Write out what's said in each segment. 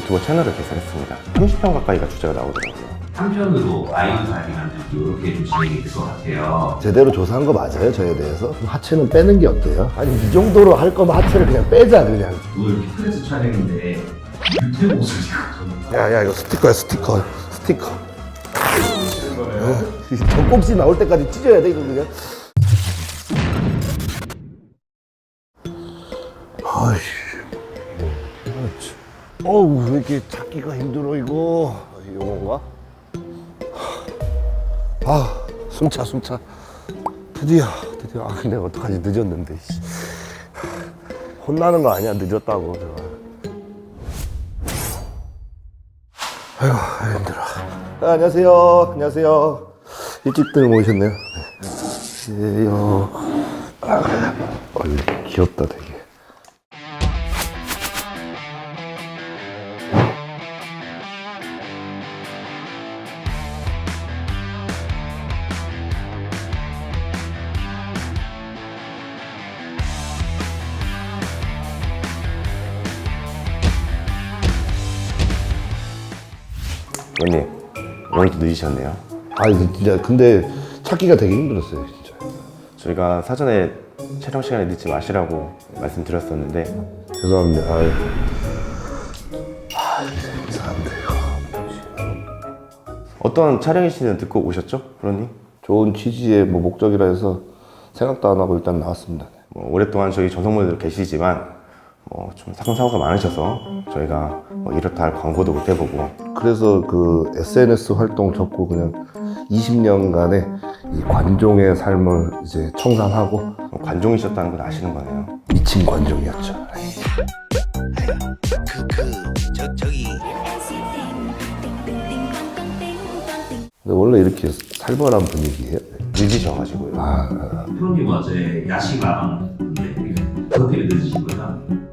유튜브 채널을 개설했습니다. 30편 가까이가 주제가 나오더라고요. 한편으로 아이돌 다리 만들기 이렇게 좀 진행이 될 것 같아요. 제대로 조사한 거 맞아요 저에 대해서? 하체는 빼는 게 어때요? 아니 이 정도로 할 거면 하체를 그냥 빼자 그냥 오늘 피트니스 촬영인데 유튜브 모습이거든요. 야야 이거 스티커야 스티커 스티커 어? 젖꼭지 나올 때까지 찢어야 돼 이거 그냥 아이씨 어우 왜 이렇게 찾기가 힘들어 이거? 이건가? 아 숨차 숨차. 드디어 드디어. 아 근데 어떡하지? 늦었는데 씨. 혼나는 거 아니야? 늦었다고 제가 아이고 아이고, 힘들어. 아, 안녕하세요. 안녕하세요. 일찍들 모셨네요. 네. 안녕하세요. 아, 귀엽다 되게 원님, 오늘도 늦으셨네요. 아 이거 진짜 근데 찾기가 되게 힘들었어요 진짜. 저희가 사전에 촬영 시간에 늦지 마시라고 말씀드렸었는데. 죄송합니다. 아유. 아 어떤 촬영이신지 듣고 오셨죠, 프로님? 좋은 취지의 뭐 목적이라 해서 생각도 안 하고 일단 나왔습니다. 뭐 오랫동안 저희 전성모들 계시지만 뭐 좀 사건 사고가 많으셔서 저희가 뭐 이렇다 할 광고도 못 해보고 그래서 그 SNS 활동 접고 그냥 20년간의 이 관종의 삶을 이제 청산하고 뭐 관종이셨다는 걸 아시는 거네요. 미친 관종이었죠. 근데 원래 이렇게 살벌한 분위기예요. 늦으셔가지고요. 아, 프로님 어제 야식 그것 때문에 늦으신 거죠?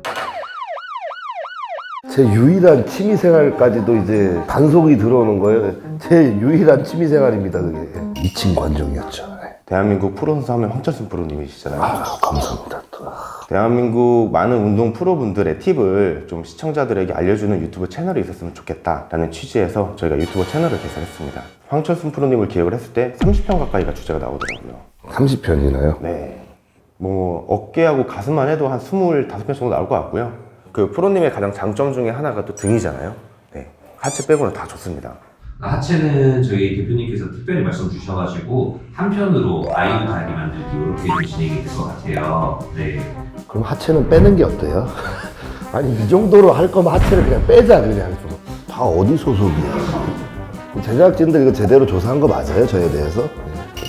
제 유일한 취미생활까지도 이제 단속이 들어오는 거예요. 제 유일한 취미생활입니다, 그게. 미친 관종이었죠. 대한민국 프로선수 하면 황철순 프로님이시잖아요. 아, 감사합니다. 또. 대한민국 많은 운동 프로분들의 팁을 좀 시청자들에게 알려주는 유튜브 채널이 있었으면 좋겠다라는 취지에서 저희가 유튜브 채널을 개설했습니다. 황철순 프로님을 기획을 했을 때 30편 가까이가 주제가 나오더라고요. 30편이나요? 네. 뭐 어깨하고 가슴만 해도 한 25편 정도 나올 것 같고요. 그 프로님의 가장 장점 중에 하나가 또 등이잖아요. 네. 하체 빼고는 다 좋습니다. 하체는 저희 대표님께서 특별히 말씀 주셔가지고 한편으로 아이돌 다리 만들기 이렇게 좀 진행이 될 것 같아요. 네. 그럼 하체는 빼는 게 어때요? 아니 이 정도로 할 거면 하체를 그냥 빼자 그냥 좀. 다 어디 소속이야? 제작진들 이거 제대로 조사한 거 맞아요 저에 대해서?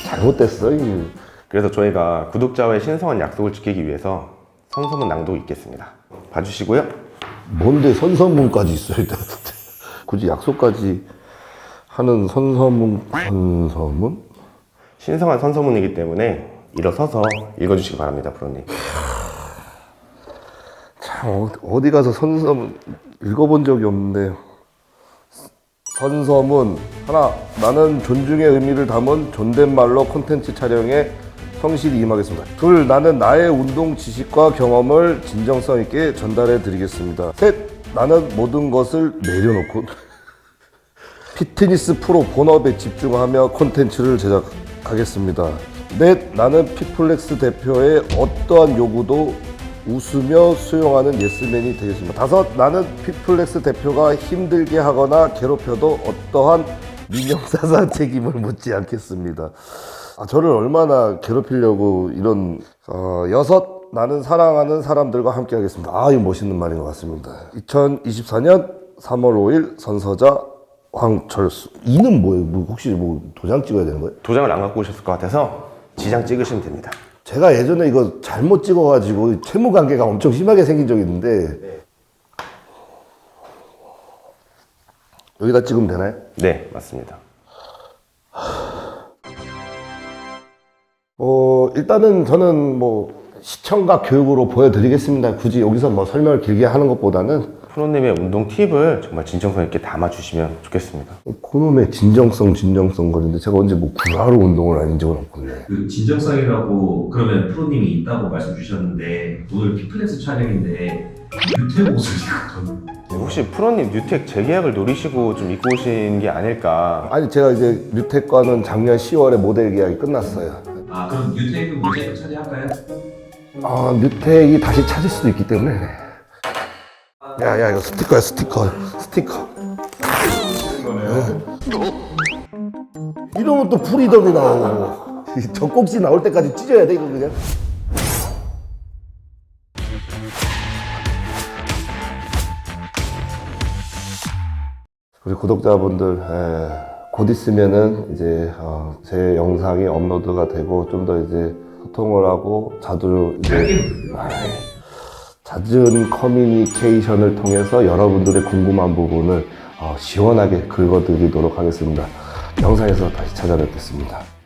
잘못됐어 이. 그래서 저희가 구독자와의 신성한 약속을 지키기 위해서 선서문 낭독 있겠습니다. 봐주시고요. 뭔데 선서문까지 있어야 돼? 굳이 약속까지 하는 선서문 선서문? 신성한 선서문이기 때문에 일어서서 읽어주시기 바랍니다, 프로님. 참 어- 어디 가서 선서문 읽어본 적이 없는데 선서문 하나 나는 존중의 의미를 담은 존댓말로 콘텐츠 촬영에 성실히 임하겠습니다. 둘 나는 나의 운동 지식과 경험을 진정성 있게 전달해 드리겠습니다. 셋 나는 모든 것을 내려놓고 피트니스 프로 본업에 집중하며 콘텐츠를 제작하겠습니다. 넷 나는 피플렉스 대표의 어떠한 요구도 웃으며 수용하는 예스맨이 되겠습니다. 다섯, 나는 피플렉스 대표가 힘들게 하거나 괴롭혀도 어떠한 민영사상 책임을 묻지 않겠습니다. 아, 저를 얼마나 괴롭히려고 이런, 어, 여섯, 나는 사랑하는 사람들과 함께 하겠습니다. 아, 이거 멋있는 말인 것 같습니다. 2024년 3월 5일 선서자 황철수. 이는 뭐예요? 뭐 혹시 뭐 도장 찍어야 되는 거예요? 도장을 안 갖고 오셨을 것 같아서 지장 찍으시면 됩니다. 제가 예전에 이거 잘못 찍어가지고 채무 관계가 엄청 심하게 생긴 적이 있는데 여기다 찍으면 되나요? 네, 맞습니다. 어 일단은 저는 뭐 시청각 교육으로 보여드리겠습니다. 굳이 여기서 뭐 설명을 길게 하는 것보다는 프로님의 운동 팁을 정말 진정성 있게 담아주시면 좋겠습니다. 그놈의 진정성 진정성 거리는데 제가 언제 뭐 구라로 운동을 아닌 적은 없거든요. 그 진정성이라고 그러면 프로님이 있다고 말씀 주셨는데 오늘 피플렉스 촬영인데 유튜브 모습이거든요. 혹시 프로님 뉴텍 재계약을 노리시고 좀 입고 오신 게 아닐까 아니 제가 이제 뉴텍과는 작년 10월에 모델 계약이 끝났어요. 아 그럼 뉴테크 문제도 차지할까요? 아 뉴텍이 다시 찾을 수도 있기 때문에. 야야 이거 스티커야 스티커 스티커. 네. 이러면 또 프리덤이 나오고 이 젖꼭지 나올 때까지 찢어야 돼 이거 그냥. 우리 구독자분들 예, 곧 있으면은 이제 어, 제 영상이 업로드가 되고 좀 더 이제 소통을 하고 자주 이제 잦은 커뮤니케이션을 통해서 여러분들의 궁금한 부분을 어, 시원하게 긁어드리도록 하겠습니다. 영상에서 다시 찾아뵙겠습니다.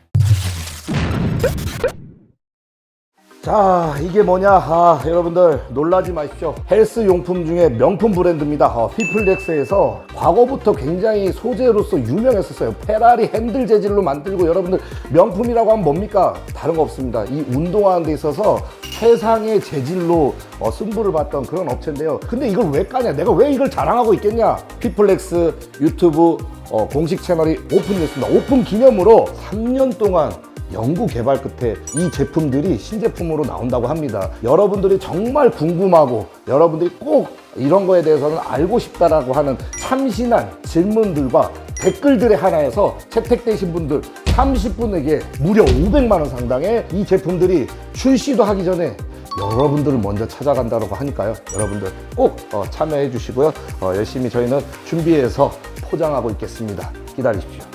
자, 이게 뭐냐? 아, 여러분들 놀라지 마십시오. 헬스 용품 중에 명품 브랜드입니다. 어, 피플렉스에서 과거부터 굉장히 소재로서 유명했었어요. 페라리 핸들 재질로 만들고 여러분들 명품이라고 하면 뭡니까? 다른 거 없습니다. 이 운동하는 데 있어서 최상의 재질로 어, 승부를 봤던 그런 업체인데요. 근데 이걸 왜 까냐? 내가 왜 이걸 자랑하고 있겠냐? 피플렉스 유튜브 어, 공식 채널이 오픈됐습니다. 오픈 기념으로 3년 동안 연구 개발 끝에 이 제품들이 신제품으로 나온다고 합니다. 여러분들이 정말 궁금하고 여러분들이 꼭 이런 거에 대해서는 알고 싶다라고 하는 참신한 질문들과 댓글들의 하나에서 채택되신 분들 30분에게 무려 500만 원 상당의 이 제품들이 출시도 하기 전에 여러분들을 먼저 찾아간다고 하니까요. 여러분들 꼭 어, 참여해 주시고요. 어, 열심히 저희는 준비해서 포장하고 있겠습니다. 기다리십시오.